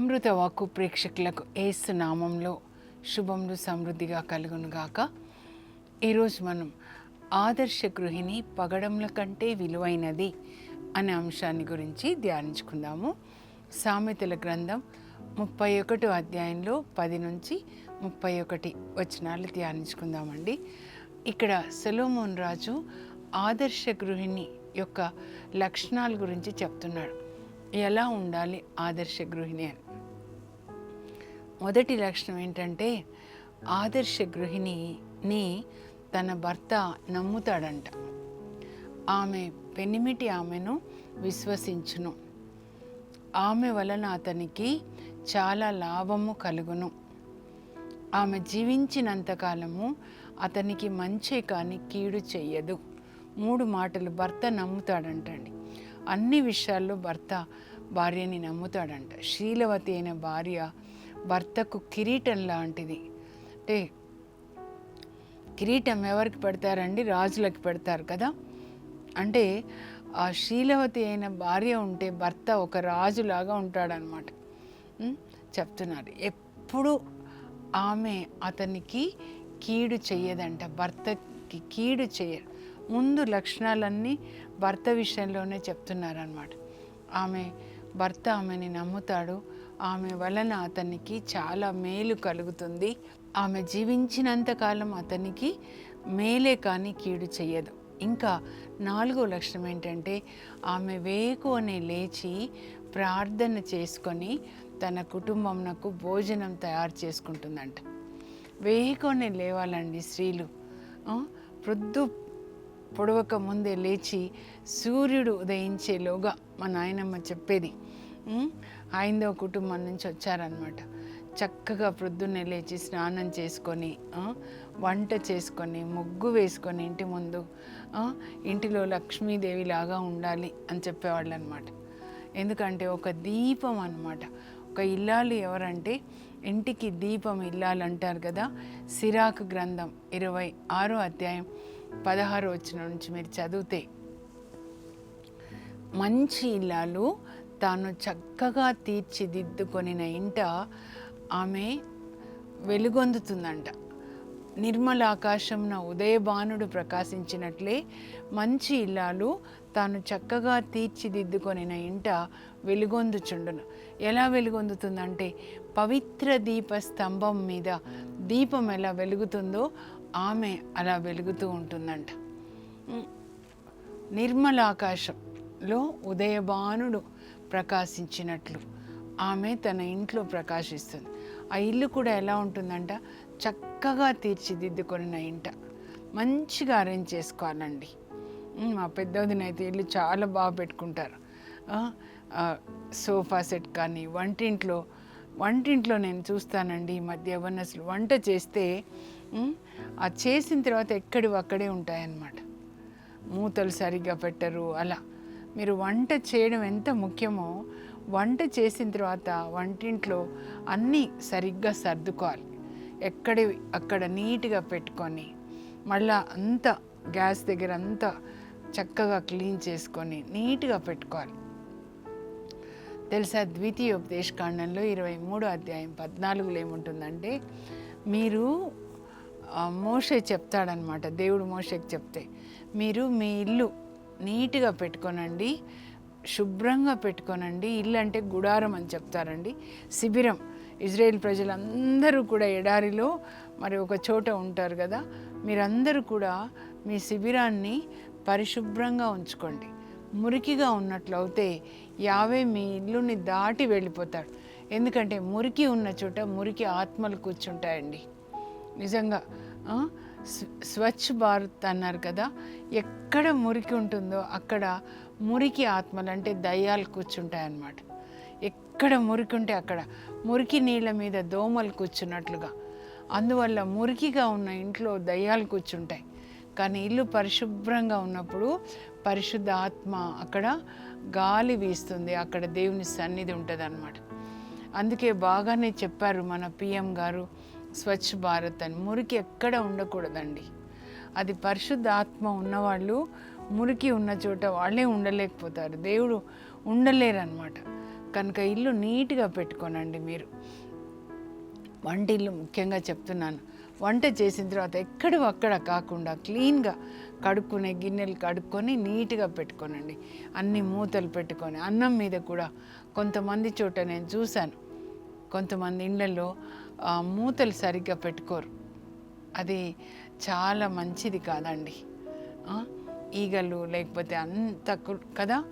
అమృత వాక్కు ప్రేక్షకులకు ఏసు నామంలో శుభములు సమృద్ధిగా కలుగునుగాక. ఈరోజు మనం ఆదర్శ గృహిణి పగడముల కంటే విలువైనది అనే అంశాన్ని గురించి ధ్యానించుకుందాము. సామెతల గ్రంథం ముప్పై ఒకటో అధ్యాయంలో పది నుంచి ముప్పై ఒకటి వచనాలు ధ్యానించుకుందామండి. ఇక్కడ సెలోమోన్ రాజు ఆదర్శ గృహిణి యొక్క లక్షణాల గురించి చెప్తున్నాడు. ఎలా ఉండాలి ఆదర్శ గృహిణి అని? మొదటి లక్షణం ఏంటంటే ఆదర్శ గృహిణిని తన భర్త నమ్ముతాడంట. ఆమె పెనిమిటి ఆమెను విశ్వసించును. ఆమె వలన అతనికి చాలా లాభము కలుగును. ఆమె జీవించినంతకాలము అతనికి మంచే కానీ కీడు చెయ్యదు. మూడు మాటలు భర్త నమ్ముతాడంటండి. అన్ని విషయాల్లో భర్త భార్యని నమ్ముతాడంట. శీలవతి అయిన భార్య భర్తకు కిరీటం లాంటిది. అంటే కిరీటం ఎవరికి పెడతారండి? రాజులకి పెడతారు కదా? అంటే ఆ శీలవతి అయిన భార్య ఉంటే భర్త ఒక రాజులాగా ఉంటాడనమాట చెప్తున్నారు. ఎప్పుడు ఆమె అతనికి కీడు చెయ్యదంట. భర్తకి కీడు చేయరు ముందు లక్షణాలన్నీ భర్త విషయంలోనే చెప్తున్నారనమాట ఆమె భర్త ఆమెని నమ్ముతాడు. ఆమె వలన అతనికి చాలా మేలు కలుగుతుంది. ఆమె జీవించినంతకాలం అతనికి మేలే కానీ కీడు చెయ్యదు. ఇంకా నాలుగో లక్షణం ఏంటంటే ఆమె వేకువనే లేచి ప్రార్థన చేసుకొని తన కుటుంబంనకు భోజనం తయారు చేసుకుంటుందంట. వేకువనే లేవాలండి స్త్రీలు. ప్రొద్దు పొడవక ముందే లేచి సూర్యుడు ఉదయించేలోగా మా నాయనమ్మ చెప్పేది. ఉం? కుటుంబం నుంచి వచ్చారనమాట చక్కగా ప్రొద్దున్నే లేచి స్నానం చేసుకొని వంట చేసుకొని ముగ్గు వేసుకొని ఇంటి ముందు ఇంటిలో లక్ష్మీదేవి లాగా ఉండాలి అని చెప్పేవాళ్ళు అనమాట ఎందుకంటే ఒక దీపం అనమాట ఒక ఇల్లాలు ఎవరంటే ఇంటికి దీపం ఇల్లాలు అంటారు కదా సిరాకు గ్రంథం ఇరవై ఆరో అధ్యాయం పదహారు వచ్చిన నుంచి మీరు చదివితే మంచి ఇల్లాలు తాను చక్కగా తీర్చిదిద్దుకొనిన ఇంట ఆమె వెలుగొందుతుందంట నిర్మల ఆకాశంన ఉదయభానుడు ప్రకాశించినట్లే మంచి ఇల్లాలు తాను చక్కగా తీర్చిదిద్దుకొనిన ఇంట వెలుగొందుచుండును ఎలా వెలుగొందుతుందంటే పవిత్ర దీప స్తంభం మీద దీపం ఎలా వెలుగుతుందో ఆమె అలా వెలుగుతూ ఉంటుందంట ఉమ్. నిర్మల ఆకాశంలో ఉదయభానుడు ప్రకాశించినట్లు. ఆమె తన ఇంట్లో ప్రకాశిస్తుంది. ఆ ఇల్లు కూడా ఎలా ఉంటుందంట? చక్కగా తీర్చిదిద్దుకున్న ఇంట. మంచిగా అరేంజ్ చేసుకోవాలండి. మా పెద్దదినైతే ఇల్లు చాలా బాగా పెట్టుకుంటారు. సోఫా సెట్ కానీ వంటింట్లో వంటింట్లో నేను చూస్తానండి ఈ మధ్య యవనస్తులు వంట చేస్తే ఆ చేసిన తర్వాత ఎక్కడి అక్కడే ఉంటాయన్నమాట. మూతలు సరిగ్గా పెట్టరు అలా. మీరు వంట చేయడం ఎంత ముఖ్యమో వంట చేసిన తర్వాత వంటింట్లో అన్నీ సరిగ్గా సర్దుకోవాలి. ఎక్కడి అక్కడ నీట్గా పెట్టుకొని మళ్ళా అంతా గ్యాస్ దగ్గర అంతా చక్కగా క్లీన్ చేసుకొని నీట్గా పెట్టుకోవాలి. తెలుసా ద్వితీయ ఉపదేశకాండంలో ఇరవై మూడో అధ్యాయం పద్నాలుగులో ఏముంటుందంటే మీరు మోషే చెప్తాడనమాట. దేవుడు మోషేకి చెప్తే మీరు మీ ఇల్లు నీట్గా పెట్టుకోనండి శుభ్రంగా పెట్టుకోనండి ఇల్లు అంటే గుడారం అని చెప్తారండి. శిబిరం ఇజ్రాయెల్ ప్రజలందరూ కూడా ఎడారిలో మరి ఒక చోట ఉంటారు కదా మీరందరూ కూడా మీ శిబిరాన్ని పరిశుభ్రంగా ఉంచుకోండి. మురికిగా ఉన్నట్లయితే యావే మీ ఇల్లుని దాటి వెళ్ళిపోతాడు. ఎందుకంటే మురికి ఉన్న చోట మురికి ఆత్మలు కూర్చుంటాయండి. నిజంగా స్వచ్ఛ భారత్ అన్నారు కదా ఎక్కడ మురికి ఉంటుందో అక్కడ మురికి ఆత్మలు అంటే దయ్యాలు కూర్చుంటాయన్నమాట. ఎక్కడ మురికి ఉంటే అక్కడ మురికి నీళ్ళ మీద దోమలు కూర్చున్నట్లుగా. అందువల్ల మురికిగా ఉన్న ఇంట్లో దయ్యాలు కూర్చుంటాయి. కానీ ఇల్లు పరిశుభ్రంగా ఉన్నప్పుడు పరిశుద్ధ ఆత్మ అక్కడ గాలి వీస్తుంది అక్కడ దేవుని సన్నిధి ఉంటుంది అందుకే బాగానే చెప్పారు మన పిఎం గారు స్వచ్ఛ భారత్ అని. మురికి ఎక్కడ ఉండకూడదండి. అది పరిశుద్ధ ఆత్మ ఉన్నవాళ్ళు మురికి ఉన్న చోట వాళ్ళే ఉండలేకపోతారు. దేవుడు ఉండలేరనమాట కనుక ఇల్లు నీట్గా పెట్టుకోనండి మీరు. వంటిల్లు ముఖ్యంగా చెప్తున్నాను. వంట చేసిన తర్వాత ఎక్కడో అక్కడ కాకుండా క్లీన్గా కడుక్కునే గిన్నెలు కడుక్కొని నీట్గా పెట్టుకోనండి. అన్ని మూతలు పెట్టుకొని అన్నం మీద కూడా కొంతమంది చోట నేను చూశాను. కొంతమంది ఇళ్ళల్లో మూతలు సరిగ్గా పెట్టుకోరు. అది చాలా మంచిది కాదండి. ఈగలు లేకపోతే అంత కదా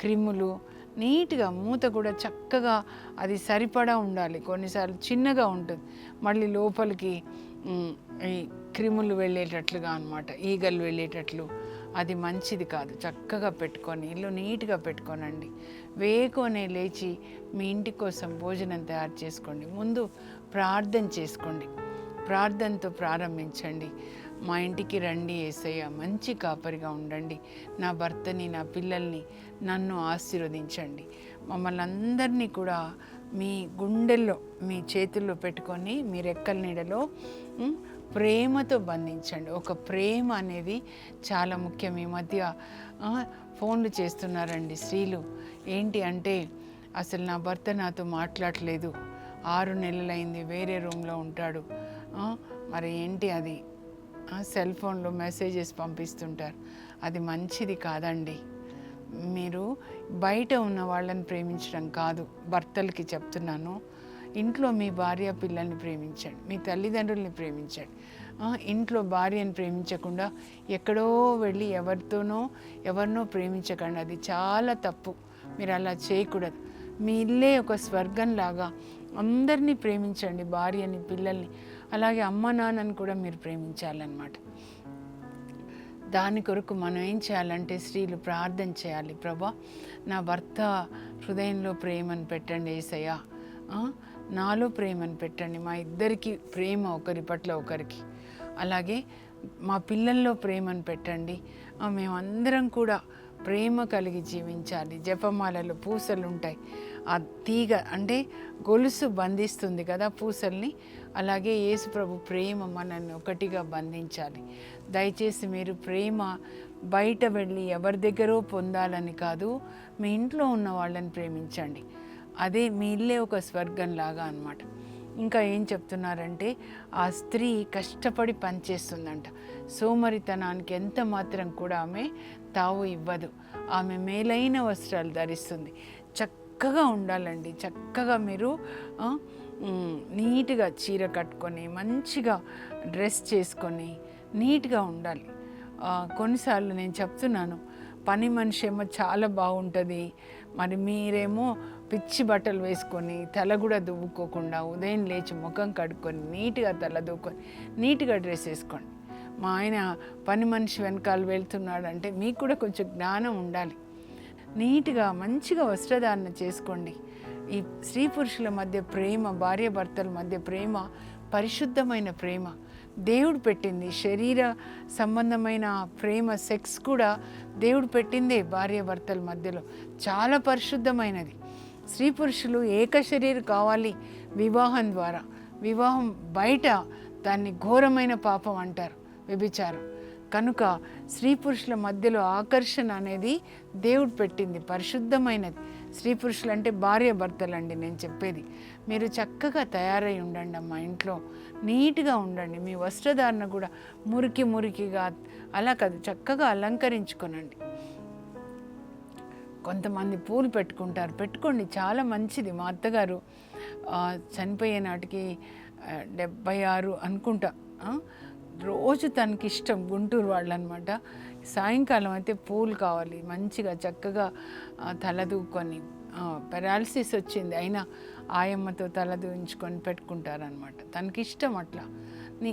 క్రిములు నీట్గా మూత కూడా చక్కగా అది సరిపడా ఉండాలి. కొన్నిసార్లు చిన్నగా ఉంటుంది. మళ్ళీ లోపలికి ఈ క్రిములు వెళ్ళేటట్లుగా అనమాట ఈగలు వెళ్ళేటట్లు. అది మంచిది కాదు. చక్కగా పెట్టుకొని ఇల్లు నీట్గా పెట్టుకోనండి. వేకోనే లేచి మీ ఇంటి కోసం భోజనం తయారు చేసుకోండి. ముందు ప్రార్థన చేసుకోండి. ప్రార్థనతో ప్రారంభించండి. మా ఇంటికి రండి ఏసయ్య మంచి కాపరిగా ఉండండి. నా భర్తని నా పిల్లల్ని నన్ను ఆశీర్వదించండి. మమ్మల్ని అందరినీ కూడా మీ గుండెల్లో మీ చేతుల్లో పెట్టుకొని మీ రెక్కల నీడలో ప్రేమతో బంధించండి. ఒక ప్రేమ అనేది చాలా ముఖ్యం. ఈ మధ్య ఫోన్లు చేస్తున్నారండి స్త్రీలు. ఏంటి అంటే అసలు నా భర్త నాతో మాట్లాడలేదు. ఆరు నెలలైంది వేరే రూమ్లో ఉంటాడు. మరి ఏంటి అది? సెల్ ఫోన్లో మెసేజెస్ పంపిస్తుంటారు. అది మంచిది కాదండి. మీరు బయట ఉన్న వాళ్ళని ప్రేమించడం కాదు. భర్తలకి చెప్తున్నాను. ఇంట్లో మీ భార్య పిల్లల్ని ప్రేమించండి. మీ తల్లిదండ్రుల్ని ప్రేమించండి. ఇంట్లో భార్యను ప్రేమించకుండా ఎక్కడో వెళ్ళి ఎవరితోనో ఎవరినో ప్రేమించకండి. అది చాలా తప్పు. మీరు అలా చేయకూడదు. మీ ఇల్లే ఒక స్వర్గంలాగా అందరినీ ప్రేమించండి భార్యని పిల్లల్ని. అలాగే అమ్మ నాన్నని కూడా మీరు ప్రేమించాలన్నమాట. దాని కొరకు మనం ఏం చేయాలంటే స్త్రీలు ప్రార్థన చేయాలి. ప్రభా నా భర్త హృదయంలో ప్రేమను పెట్టండి ఏసయ్యా. నాలో ప్రేమను పెట్టండి. మా ఇద్దరికి ప్రేమ ఒకరి పట్ల ఒకరికి. అలాగే మా పిల్లల్లో ప్రేమను పెట్టండి. మేమందరం కూడా ప్రేమ కలిగి జీవించాలి. జపమాలలో పూసలు ఉంటాయి ఆ తీగ అంటే గొలుసు బంధిస్తుంది కదా పూసల్ని. అలాగే యేసుప్రభు ప్రేమ మనల్ని ఒకటిగా బంధించాలి. దయచేసి మీరు ప్రేమ బయట వెళ్ళి ఎవరి దగ్గరో పొందాలని కాదు మీ ఇంట్లో ఉన్న వాళ్ళని ప్రేమించండి. అదే మీ ఇల్లే ఒక స్వర్గంలాగా అన్నమాట. ఇంకా ఏం చెప్తున్నారంటే ఆ స్త్రీ కష్టపడి పనిచేస్తుందంట. సోమరితనానికి ఎంత మాత్రం కూడా ఆమె తావు ఇవ్వదు. ఆమె మేలైన వస్త్రాలు ధరిస్తుంది. చక్కగా ఉండాలండి. చక్కగా మీరు నీట్గా చీర కట్టుకొని మంచిగా డ్రెస్ చేసుకొని నీట్గా ఉండాలి. కొన్నిసార్లు నేను చెప్తున్నాను పని మనిషి ఏమో చాలా బాగుంటుంది. మరి మీరేమో పిచ్చి బట్టలు వేసుకొని తల కూడా దువ్వుకోకుండా ఉదయం లేచి ముఖం కడుక్కొని నీట్గా తల దువ్వుకొని నీట్గా డ్రెస్ వేసుకోండి. మా ఆయన పని మనిషి వెనకాల వెళ్తున్నాడంటే మీకు కూడా కొంచెం జ్ఞానం ఉండాలి. నీట్గా మంచిగా వస్త్రధారణ చేసుకోండి. ఈ స్త్రీ పురుషుల మధ్య ప్రేమ భార్య భర్తల మధ్య ప్రేమ పరిశుద్ధమైన ప్రేమ. దేవుడు పెట్టింది శరీర సంబంధమైన ప్రేమ సెక్స్ కూడా దేవుడు పెట్టిందే భార్య భర్తల మధ్యలో. చాలా పరిశుద్ధమైనది. స్త్రీ పురుషులు ఏక శరీరం కావాలి వివాహం ద్వారా. వివాహం బయట దాన్ని ఘోరమైన పాపం అంటారు వ్యభిచారం. కనుక స్త్రీ పురుషుల మధ్యలో ఆకర్షణ అనేది దేవుడు పెట్టింది పరిశుద్ధమైనది. స్త్రీ పురుషులు అంటే భార్య భర్తలండి నేను చెప్పేది. మీరు చక్కగా తయారై ఉండండి అమ్మా ఇంట్లో. నీట్గా ఉండండి. మీ వస్త్రధారణ కూడా మురికి మురికిగా అలా కాదు చక్కగా అలంకరించుకోనండి. కొంతమంది పూలు పెట్టుకుంటారు. పెట్టుకోండి. చాలా మంచిది. మా అత్తగారు చనిపోయే నాటికి డెబ్బై ఆరు అనుకుంటా. రోజు తనకి ఇష్టం గుంటూరు వాళ్ళు అనమాట సాయంకాలం అయితే పూలు కావాలి. మంచిగా చక్కగా తలదూకొని పెరాలసిస్ వచ్చింది. అయినా ఆయమ్మతో తలదూయించుకొని పెట్టుకుంటారనమాట. తనకి ఇష్టం అట్లా. నీ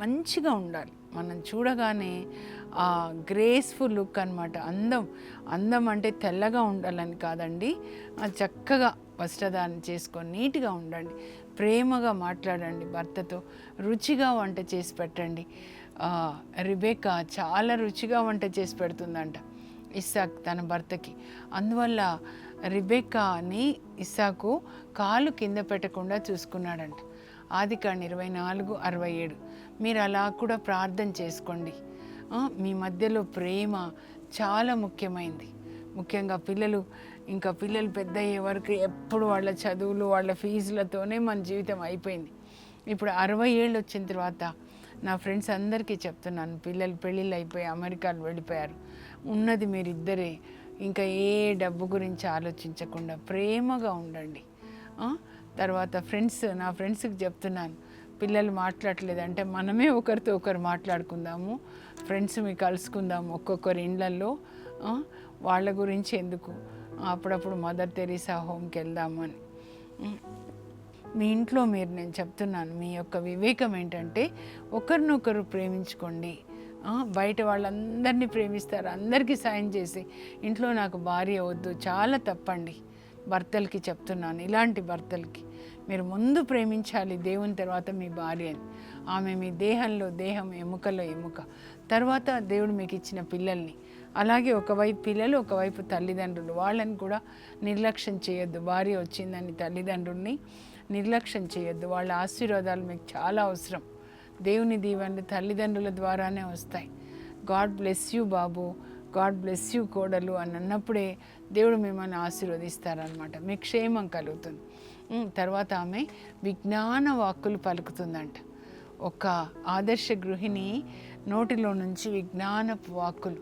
మంచిగా ఉండాలి. మనం చూడగానే ఆ గ్రేస్ఫుల్ లుక్ అనమాట అందం అందం అంటే తెల్లగా ఉండాలని కాదండి. ఆ చక్కగా వస్త్రదానం చేసుకొని నీట్గా ఉండండి. ప్రేమగా మాట్లాడండి భర్తతో. రుచిగా వంట చేసి పెట్టండి. రిబేకా చాలా రుచిగా వంట చేసి పెడుతుందంట ఇస్సాక్ తన భర్తకి. అందువల్ల రిబేకాని ఇస్సాకు కాలు కింద పెట్టకుండా చూసుకున్నాడంట. ఆది కాండ ఇరవై నాలుగు అరవై ఏడు. మీరు అలా కూడా ప్రార్థన చేసుకోండి. మీ మధ్యలో ప్రేమ చాలా ముఖ్యమైంది. ముఖ్యంగా పిల్లలు ఇంకా పిల్లలు పెద్ద అయ్యే వరకు ఎప్పుడు వాళ్ళ చదువులు వాళ్ళ ఫీజులతోనే మన జీవితం అయిపోయింది. ఇప్పుడు అరవై ఏళ్ళు వచ్చిన తర్వాత నా ఫ్రెండ్స్ అందరికీ చెప్తున్నాను పిల్లలు పెళ్ళిళ్ళు అయిపోయి అమెరికాలు వెళ్ళిపోయారు. ఉన్నది మీరిద్దరే. ఇంకా ఏ డబ్బు గురించి ఆలోచించకుండా ప్రేమగా ఉండండి. తర్వాత ఫ్రెండ్స్ నా ఫ్రెండ్స్కి చెప్తున్నాను. పిల్లలు మాట్లాడలేదు అంటే మనమే ఒకరితో ఒకరు మాట్లాడుకుందాము. ఫ్రెండ్స్ మీ కలుసుకుందాము ఒక్కొక్కరి ఇండ్లల్లో వాళ్ళ గురించి ఎందుకు? అప్పుడప్పుడు మదర్ తెరీసా హోమ్కి వెళ్దామని అని. మీ ఇంట్లో మీరు నేను చెప్తున్నాను. మీ యొక్క వివేకం ఏంటంటే ఒకరినొకరు ప్రేమించుకోండి. బయట వాళ్ళందరినీ ప్రేమిస్తారు. అందరికీ సాయం చేసి. ఇంట్లో నాకు భార్య వద్దు. చాలా తప్పండి. భర్తలకి చెప్తున్నాను ఇలాంటి భర్తలకి. మీరు ముందు ప్రేమించాలి దేవుని తర్వాత మీ భార్యని ఆమె మీ దేహంలో దేహం ఎముకలో ఎముక. తర్వాత దేవుడు మీకు ఇచ్చిన పిల్లల్ని. అలాగే ఒకవైపు పిల్లలు ఒకవైపు తల్లిదండ్రులు. వాళ్ళని కూడా నిర్లక్ష్యం చేయొద్దు. భార్య వచ్చిందని తల్లిదండ్రుల్ని నిర్లక్ష్యం చేయొద్దు. వాళ్ళ ఆశీర్వాదాలు మీకు చాలా అవసరం. దేవుని దీవెనలు తల్లిదండ్రుల ద్వారానే వస్తాయి. గాడ్ బ్లెస్ యూ బాబు. గాడ్ బ్లెస్ యూ కోడలు అని అన్నప్పుడే దేవుడు మిమ్మల్ని ఆశీర్వదిస్తారనమాట మీకు క్షేమం కలుగుతుంది. తర్వాత ఆమె విజ్ఞాన వాక్కులు పలుకుతుందంట. ఒక ఆదర్శ గృహిణి నోటిలో నుంచి విజ్ఞానపు వాక్కులు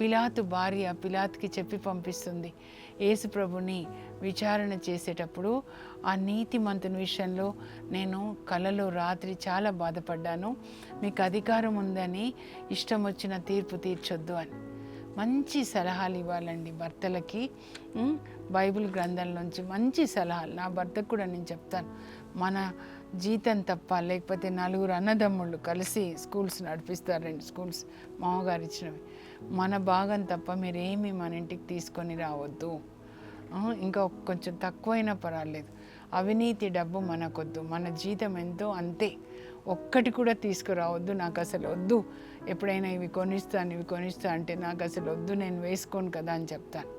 పిలాతు భార్య పిలాత్కి చెప్పి పంపిస్తుంది. యేసు ప్రభుని విచారణ చేసేటప్పుడు ఆ నీతిమంతుని విషయంలో నేను కలలో రాత్రి చాలా బాధపడ్డాను. మీకు అధికారం ఉందని ఇష్టం వచ్చిన తీర్పు తీర్చొద్దు అని. మంచి సలహాలు ఇవ్వాలండి భర్తలకి బైబిల్ బైబిల్ గ్రంథంలోంచి మంచి సలహాలు. నా భర్తకు కూడా నేను చెప్తాను మన జీతం తప్ప లేకపోతే నలుగురు అన్నదమ్ముళ్ళు కలిసి స్కూల్స్ నడిపిస్తారు స్కూల్స్ మామగారు ఇచ్చినవి. మన భాగం తప్ప మీరేమీ మన ఇంటికి తీసుకొని రావద్దు. ఇంకా కొంచెం తక్కువైనా పర్వాలేదు. అవినీతి డబ్బు మనకొద్దు మన జీతం ఎంతో అంతే. ఒక్కటి కూడా తీసుకురావద్దు నాకు అసలు వద్దు ఎప్పుడైనా ఇవి కొనిస్తాను ఇవి కొనిస్తా అంటే నాకు అసలు వద్దు నేను వేసుకోను కదా అని చెప్తాను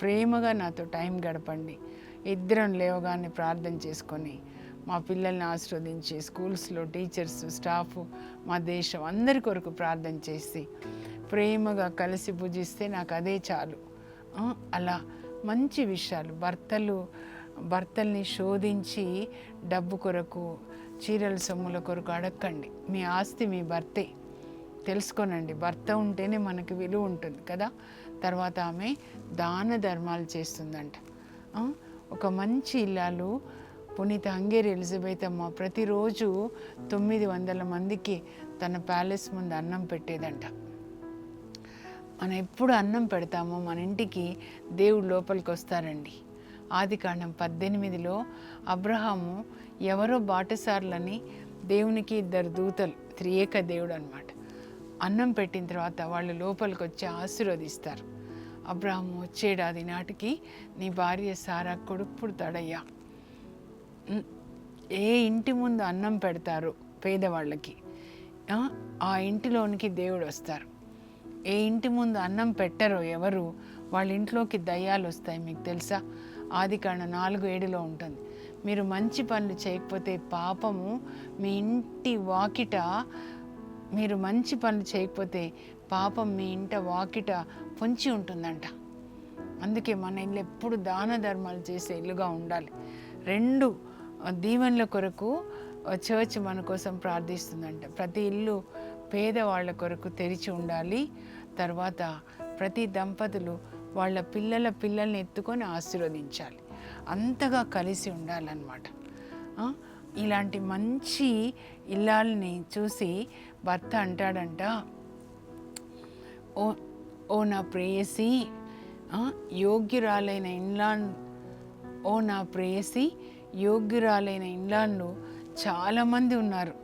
ప్రేమగా నాతో టైం గడపండి. ఇద్దరం లేవగానే ప్రార్థన చేసుకొని మా పిల్లల్ని ఆశీర్వదించి స్కూల్స్లో టీచర్స్ స్టాఫ్ మా దేశం అందరి కొరకు ప్రార్థన చేసి ప్రేమగా కలిసి పూజిస్తే నాకు అదే చాలు అలా మంచి విషయాలు భర్తలు భర్తల్ని శోధించి డబ్బు కొరకు చీరల సొమ్ముల కొరకు అడక్కండి. మీ ఆస్తి మీ భర్తే. తెలుసుకోనండి. భర్త ఉంటేనే మనకి విలువ ఉంటుంది కదా? తర్వాత ఆమె దాన ధర్మాలు చేస్తుందంట. ఒక మంచి ఇల్లాలు పునీత హంగేరి ఎలిజబెత్ అమ్మ ప్రతిరోజు తొమ్మిది వందల మందికి తన ప్యాలెస్ ముందు అన్నం పెట్టేదంట. మనం ఎప్పుడు అన్నం పెడతామో మన ఇంటికి దేవుడు లోపలికి వస్తారండి. ఆది కాండం పద్దెనిమిదిలో అబ్రహాము ఎవరో బాటసార్లని దేవునికి ఇద్దరు దూతలు త్రియేక దేవుడు అనమాట అన్నం పెట్టిన తర్వాత వాళ్ళు లోపలికి వచ్చి ఆశీర్వదిస్తారు. అబ్రహాము వచ్చేడాది నాటికి నీ భార్య సారా కొడుకు పుడతాడయ్యా ఏ ఇంటి ముందు అన్నం పెడతారు పేదవాళ్ళకి? ఆ ఇంటిలోనికి దేవుడు వస్తారు. ఏ ఇంటి ముందు అన్నం పెట్టరో ఎవరు? వాళ్ళ ఇంట్లోకి దయ్యాలు వస్తాయి మీకు తెలుసా? ఆదికాండ నాలుగు ఏడులో ఉంటుంది. మీరు మంచి పనులు చేయకపోతే పాపము మీ ఇంటి వాకిట మీరు మంచి పనులు చేయకపోతే పాపం మీ ఇంట వాకిట పొంచి ఉంటుందంట. అందుకే మన ఇల్లు ఎప్పుడు దాన ధర్మాలు చేసే ఇల్లుగా ఉండాలి. రెండు దీవెనల కొరకు చర్చ్ మన కోసం ప్రార్థిస్తుందంట. ప్రతి ఇల్లు పేదవాళ్ళ కొరకు తెరిచి ఉండాలి. తర్వాత ప్రతి దంపతులు వాళ్ళ పిల్లల పిల్లల్ని ఎత్తుకొని ఆశీర్వదించాలి. అంతగా కలిసి ఉండాలన్నమాట. ఇలాంటి మంచి ఇల్లాలని చూసి భర్త అంటాడంట ఓ ఓ నా ప్రేయసి యోగ్యురాలైన ఇన్లాన్ ఓ నా ప్రేయసి యోగ్యురాలైన ఇన్లాన్లు చాలామంది ఉన్నారు.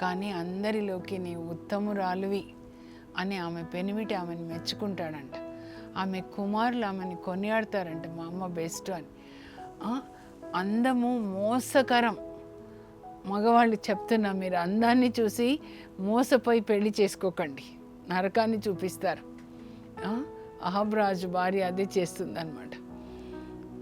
కానీ అందరిలోకి నీ ఉత్తమురాలువి అని ఆమె పెనిమిటి ఆమెను మెచ్చుకుంటాడంట. ఆమె కుమారులు ఆమెను కొనియాడతారంట మా అమ్మ బెస్ట్ అని. అందము మోసకరం. మగవాళ్ళు చెప్తున్నా మీరు అందాన్ని చూసి మోసపోయి పెళ్ళి చేసుకోకండి. నరకాన్ని చూపిస్తారు. అహబ్రాజు భార్య అదే చేస్తుందన్నమాట.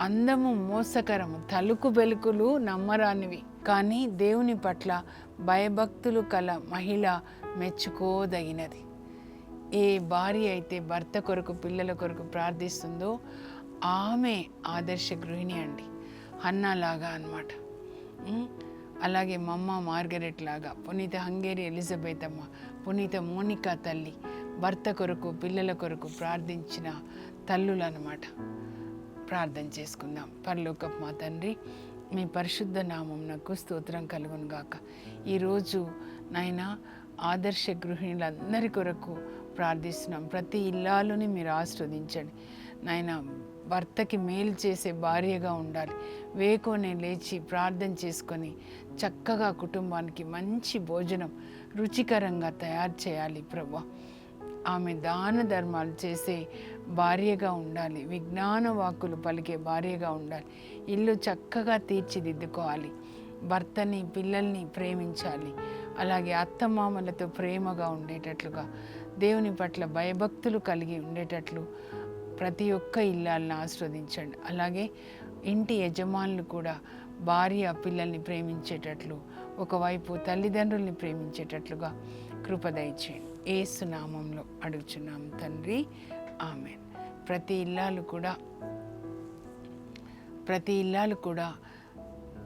అందము మోసకరము తలుకు బెలుకులు నమ్మరానివి. కానీ దేవుని పట్ల భయభక్తులు కల మహిళ మెచ్చుకోదగినది. ఏ భార్య అయితే భర్త కొరకు పిల్లల కొరకు ప్రార్థిస్తుందో ఆమె ఆదర్శ గృహిణి అండి. హన్నా లాగా అనమాట అలాగే మమ్మ మార్గరెట్ లాగా పునీత హంగేరి ఎలిజబెత్ అమ్మ పునీత మోనికా తల్లి భర్త కొరకు పిల్లల కొరకు ప్రార్థించిన తల్లులు అనమాట ప్రార్థన చేసుకుందాం. పరలోకపు మా తండ్రి మీ పరిశుద్ధ నామం నాకు స్తోత్రం కలుగును గాక ఈరోజు నాయన ఆదర్శ గృహిణులందరి కొరకు ప్రార్థిస్తున్నాం. ప్రతి ఇల్లాలుని మీరు ఆస్వాదించండి. నాయన భర్తకి మేలు చేసే భార్యగా ఉండాలి. వేకోనే లేచి ప్రార్థన చేసుకొని చక్కగా కుటుంబానికి మంచి భోజనం రుచికరంగా తయారు చేయాలి ప్రభా. ఆమె దాన ధర్మాలు చేసే భార్యగా ఉండాలి. విజ్ఞాన వాక్కులు పలికే భార్యగా ఉండాలి. ఇల్లు చక్కగా తీర్చిదిద్దుకోవాలి. భర్తని పిల్లల్ని ప్రేమించాలి. అలాగే అత్తమామలతో ప్రేమగా ఉండేటట్లుగా దేవుని పట్ల భయభక్తులు కలిగి ఉండేటట్లు ప్రతి ఒక్క ఇల్లాలను ఆస్వాదించండి. అలాగే ఇంటి యజమానులు కూడా భార్య పిల్లల్ని ప్రేమించేటట్లు ఒకవైపు తల్లిదండ్రుల్ని ప్రేమించేటట్లుగా కృపదయచేయండి ఏసు నామంలో అడుగుచున్నాం తండ్రి. ఆమె ప్రతి ఇల్లాలు కూడా ప్రతి ఇల్లాలు కూడా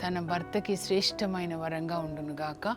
తన భర్తకి శ్రేష్టమైన వరంగా ఉండునుగాక.